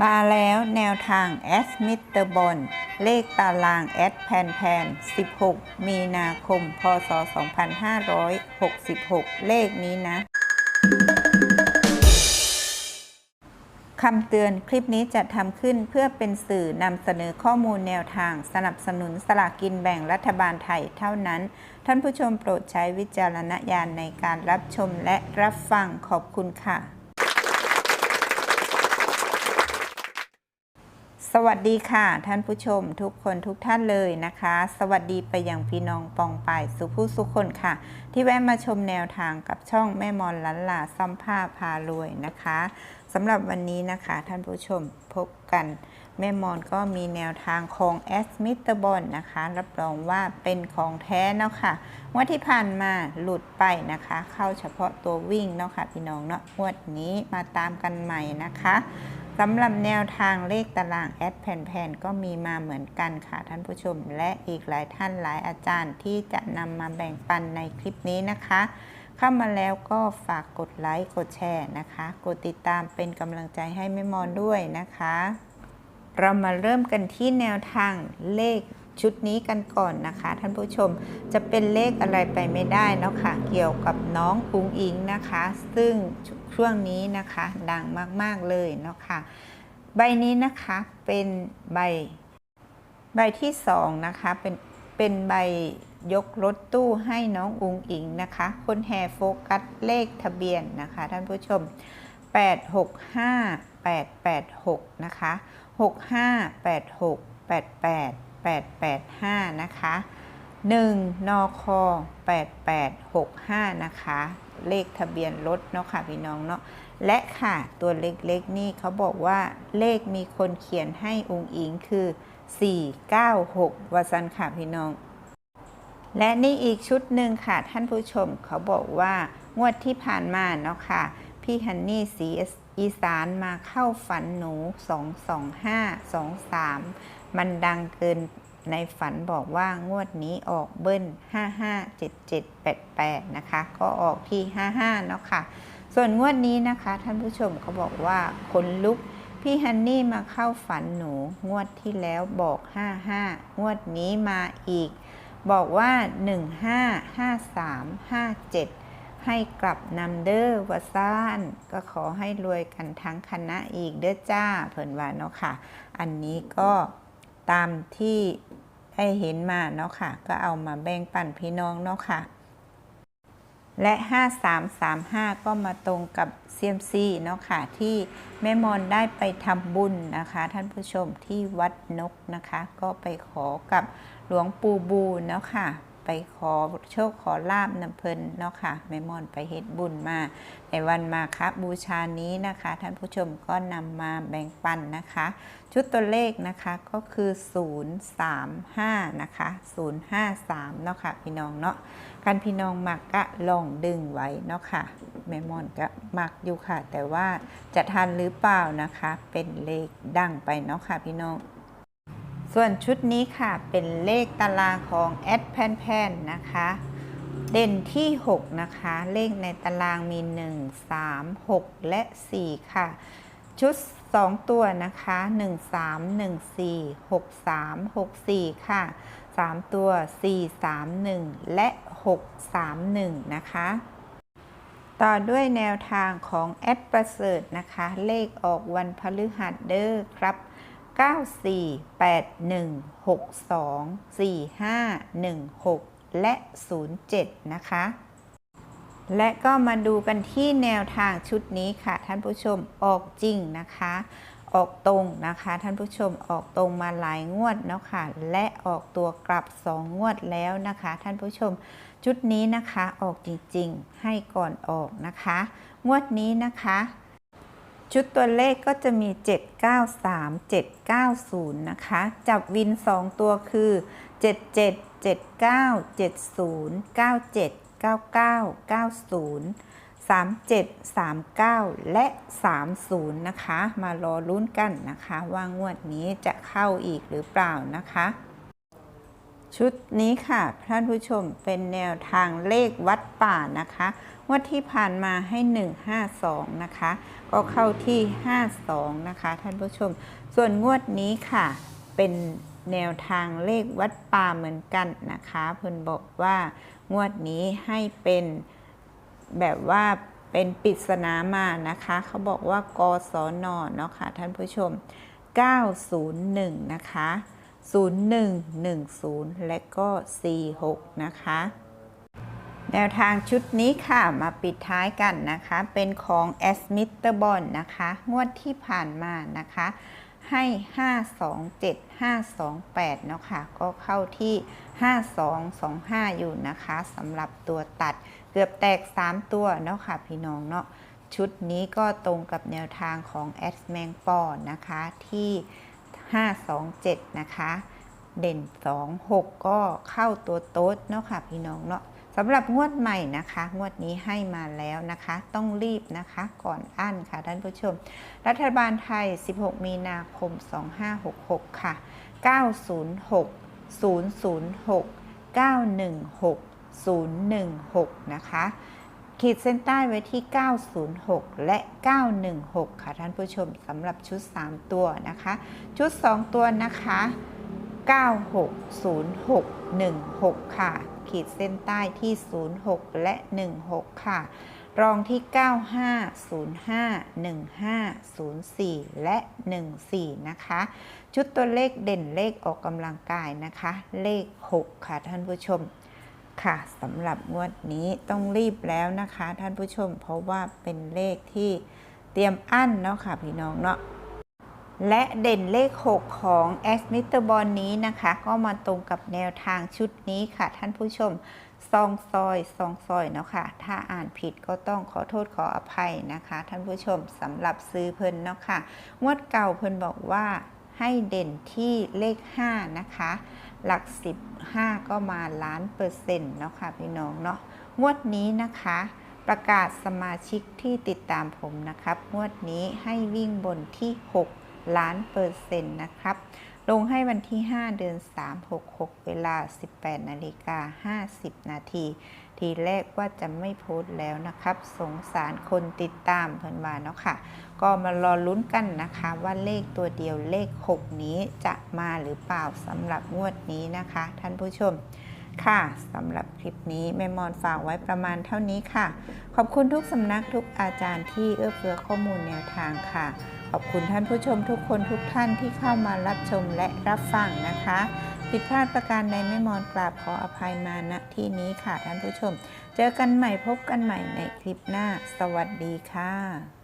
มาแล้วแนวทางแอสมิเตอร์บอลเลขตารางแอดแพนแพน 16 มีนาคม พศ 2566 เลขนี้นะ คำเตือนคลิปนี้จะทำขึ้นเพื่อเป็นสื่อนำเสนอข้อมูลแนวทางสนับสนุนสลากกินแบ่งรัฐบาลไทยเท่านั้น ท่านผู้ชมโปรดใช้วิจารณญาณในการรับชมและรับฟังขอบคุณค่ะ สวัสดีค่ะ ท่านผู้ชมทุกคนทุกท่านเลยนะคะ สวัสดีไปยังพี่น้องปองปายสุผู้สุคนค่ะ ที่แวะมาชมแนวทางกับช่องแม่มอนลันลาซ่อมผ้าพารวยนะคะสำหรับวันนี้นะคะ ท่านผู้ชมพบกัน แม่มอนก็มีแนวทางของแอสมิเตอร์บอลนะคะ รับรองว่าเป็นของแท้เนาะค่ะงวดที่ผ่านมาหลุดไปนะคะ เข้าเฉพาะตัววิ่งเนาะค่ะพี่น้องเนาะงวดนี้มาตามกันใหม่นะคะ สำหรับแนวทางเลขตารางแอดแผ่นๆก็มีมาเหมือนกันค่ะท่านผู้ชม และอีกหลายท่านหลายอาจารย์ที่จะนำมาแบ่งปันในคลิปนี้นะคะ เข้ามาแล้วก็ฝากกดไลค์กดแชร์นะคะ กดติดตามเป็นกำลังใจให้แม่มอนด้วยนะคะ เรามาเริ่มกันที่แนวทางเลขชุดนี้กันก่อนนะคะ ท่านผู้ชมจะเป็นเลขอะไรไปไม่ได้เนาะค่ะเกี่ยวกับน้องอุงอิงนะคะ ซึ่ง ช่วงนี้นะคะ ดังมากๆเลยเนาะค่ะ ใบนี้นะคะเป็นใบ ใบที่สองนะคะเป็นเป็นใบยกรถตู้ให้น้องอุงอิงนะคะ คนแห่โฟกัสเลขทะเบียนนะคะ ท่านผู้ชม 865 886 นะคะ 65 86 88 885 นะคะ 1นค8865 นะคะ เลขทะเบียนรถเนาะค่ะพี่น้องเนาะและค่ะตัวเล็กๆนี่เขาบอกว่าเลขมีคนเขียนให้องค์อิงคือ 496วาซันค่ะพี่น้อง และนี่อีกชุดหนึ่งค่ะท่านผู้ชมเขาบอกว่างวดที่ผ่านมาเนาะค่ะ พี่ฮันนี่สีอีสานมาเข้าฝันหนู 225 23 มันดังเกิน ในฝันบอกว่างวดนี้ออกเบิ้ล 557788 นะคะ ก็ออกที่ 55 เนาะค่ะ ส่วนงวดนี้นะคะ ท่านผู้ชมเขาบอกว่าคนลุกพี่ฮันนี่มาเข้าฝันหนูงวดที่แล้วบอก 55 งวดนี้มาอีก บอกว่า 155357ให้กลับนำเด้อวาซ่านก็ขอให้รวยกันทั้งคณะอีกเด้อจ้า เพิ่นว่าเนาะค่ะ อันนี้ก็ ตามที่ได้เห็นมาเนาะค่ะ ก็เอามาแบ่งปันพี่น้องเนาะค่ะ และ 5335 ก็มาตรงกับเซียมซีเนาะค่ะ ที่แม่มอนได้ไปทำบุญนะคะ ท่านผู้ชมที่วัดนกนะคะ ก็ไปขอกับหลวงปู่บูเนาะค่ะ ไปขอโชคขอลาบนำเพลินเนาะค่ะแม่มอนไปเฮ็ดบุญมา ในวันมาคบูชานี้นะคะ ท่านผู้ชมก็นำมาแบ่งปันนะคะ ชุดตัวเลขนะคะก็คือ 035 นะคะ 053 เนาะค่ะ พี่น้องเนาะการพี่น้องมักก็ลองดึงไว้เนาะค่ะแม่มอนก็มักอยู่ค่ะ แต่ว่าจะทันหรือเปล่านะคะ เป็นเลขดังไปเนาะค่ะพี่น้อง ส่วนชุดนี้ค่ะเป็นเลขตารางของแอดแพนแพนนะคะ เด่นที่ 6 นะคะ เลขในตารางมี 1 3 6 และ 4 ค่ะ ชุด 2 ตัวนะคะ 1 3 1 4 6 3 6 4 ค่ะ 3 ตัว 4 3 1 และ 6 3 1 นะคะต่อด้วยแนวทางของแอดประเสริฐนะคะ เลขออกวันพฤหัสเด้อครับ 9481624516 และ 07 นะคะ และก็มาดูกันที่แนวทางชุดนี้ค่ะ ท่านผู้ชมออกจริงนะคะ ออกตรงนะคะ ท่านผู้ชมออกตรงมาหลายงวดเนาะค่ะ และออกตัวกลับ 2 งวดแล้วนะคะ ท่านผู้ชมชุดนี้นะคะออกจริงๆ ให้ก่อนออกนะคะ งวดนี้นะคะ ชุดตัวเลขก็จะมี 793 790 นะคะ จับวิน 2 ตัวคือ 77 79 70 97 99 90 37 39 และ 30 นะคะ มารอลุ้นกันนะคะ ว่างวดนี้จะเข้าอีกหรือเปล่านะคะ ชุดนี้ค่ะท่านผู้ชมเป็นแนวทางเลขวัดป่านะคะงวดที่ผ่านมาให้ 152 นะคะ ก็เข้าที่ 52 นะคะ ท่านผู้ชม ส่วนงวดนี้ค่ะ เป็นแนวทางเลขวัดป่าเหมือนกันนะคะเพิ่นบอกว่างวดนี้ให้เป็นแบบว่าเป็นปริศนามานะคะ เขาบอกว่ากศนเนาะค่ะท่านผู้ชม 901 นะคะ 0110 และก็ 46 นะคะ แนวทางชุดนี้ค่ะมาปิดท้ายกันนะคะ เป็นของ a s m i t e r b o n นะคะ งวดที่ผ่านมานะคะ ให้ 527 528 เนาะค่ะ ก็เข้าที่ 5225 อยู่นะคะสำหรับตัวตัดเกือบแตก 3 ตัวเนาะค่ะ พี่น้องเนาะชุดนี้ก็ตรงกับแนวทางของแอดแมงปอนะคะที่ 527 นะคะ เด่น 2 6 ก็เข้าตัวโต๊ดเนาะค่ะพี่น้องเนาะสำหรับงวดใหม่นะคะ งวดนี้ให้มาแล้วนะคะ ต้องรีบนะคะก่อนอั้นค่ะท่านผู้ชม รัฐบาลไทย 16 มีนาคม 2566 ค่ะ 906 006 916 016 นะคะ ขีดเส้นใต้ไว้ที่ 906 และ 916 ค่ะท่านผู้ชมสำหรับชุด 3 ตัวนะคะ ชุด 2 ตัวนะคะ 960616 ค่ะ ขีดเส้นใต้ที่ 06 และ 16 ค่ะ รองที่ 95051504 และ 14 นะคะ ชุดตัวเลขเด่นเลขออกกำลังกายนะคะ เลข 6 ค่ะท่านผู้ชม ค่ะสำหรับงวดนี้ต้องรีบแล้วนะคะ ท่านผู้ชมเพราะว่าเป็นเลขที่เตรียมอั้นเนาะค่ะพี่น้องเนาะและเด่นเลข 6 ของ a s m i t e r b o n นี้นะคะ ก็มาตรงกับแนวทางชุดนี้ค่ะ ท่านผู้ชมซองซอยซองซอยเนาะค่ะ ถ้าอ่านผิดก็ต้องขอโทษขออภัยนะคะ ท่านผู้ชมสำหรับซื้อเพิ่นเนาะค่ะงวดเก่าเพิ่นบอกว่า ให้เด่นที่เลข 5 นะคะ หลัก 15 ก็มาล้านเปอร์เซ็นต์เนาะค่ะพี่น้องเนาะงวดนี้นะคะ ประกาศสมาชิกที่ติดตามผมนะครับ งวดนี้ให้วิ่งบนที่ 6 ล้านเปอร์เซ็นต์นะครับ ลงให้วันที่ 5 เดือน 3 6 6 เวลา 18นาฬิกา50 นาที ทีแรกว่าจะไม่โพสต์แล้วนะครับ สงสารคนติดตามเพิ่นว่าเนาะค่ะ ก็มารอลุ้นกันนะคะ ว่าเลขตัวเดียวเลข 6 นี้จะมาหรือเปล่าสำหรับงวดนี้นะคะ ท่านผู้ชม ค่ะสำหรับคลิปนี้แม่มอนฝากไว้ประมาณเท่านี้ค่ะ ขอบคุณทุกสำนักทุกอาจารย์ที่เอื้อเฟื้อข้อมูลแนวทางค่ะ ขอบคุณท่านผู้ชมทุกคนทุกท่านที่เข้ามารับชมและรับฟังนะคะผิดพลาดประการใดแม่มอนกราบขออภัยมาณที่นี้ค่ะท่านผู้ชม เจอกันใหม่พบกันใหม่ในคลิปหน้า สวัสดีค่ะ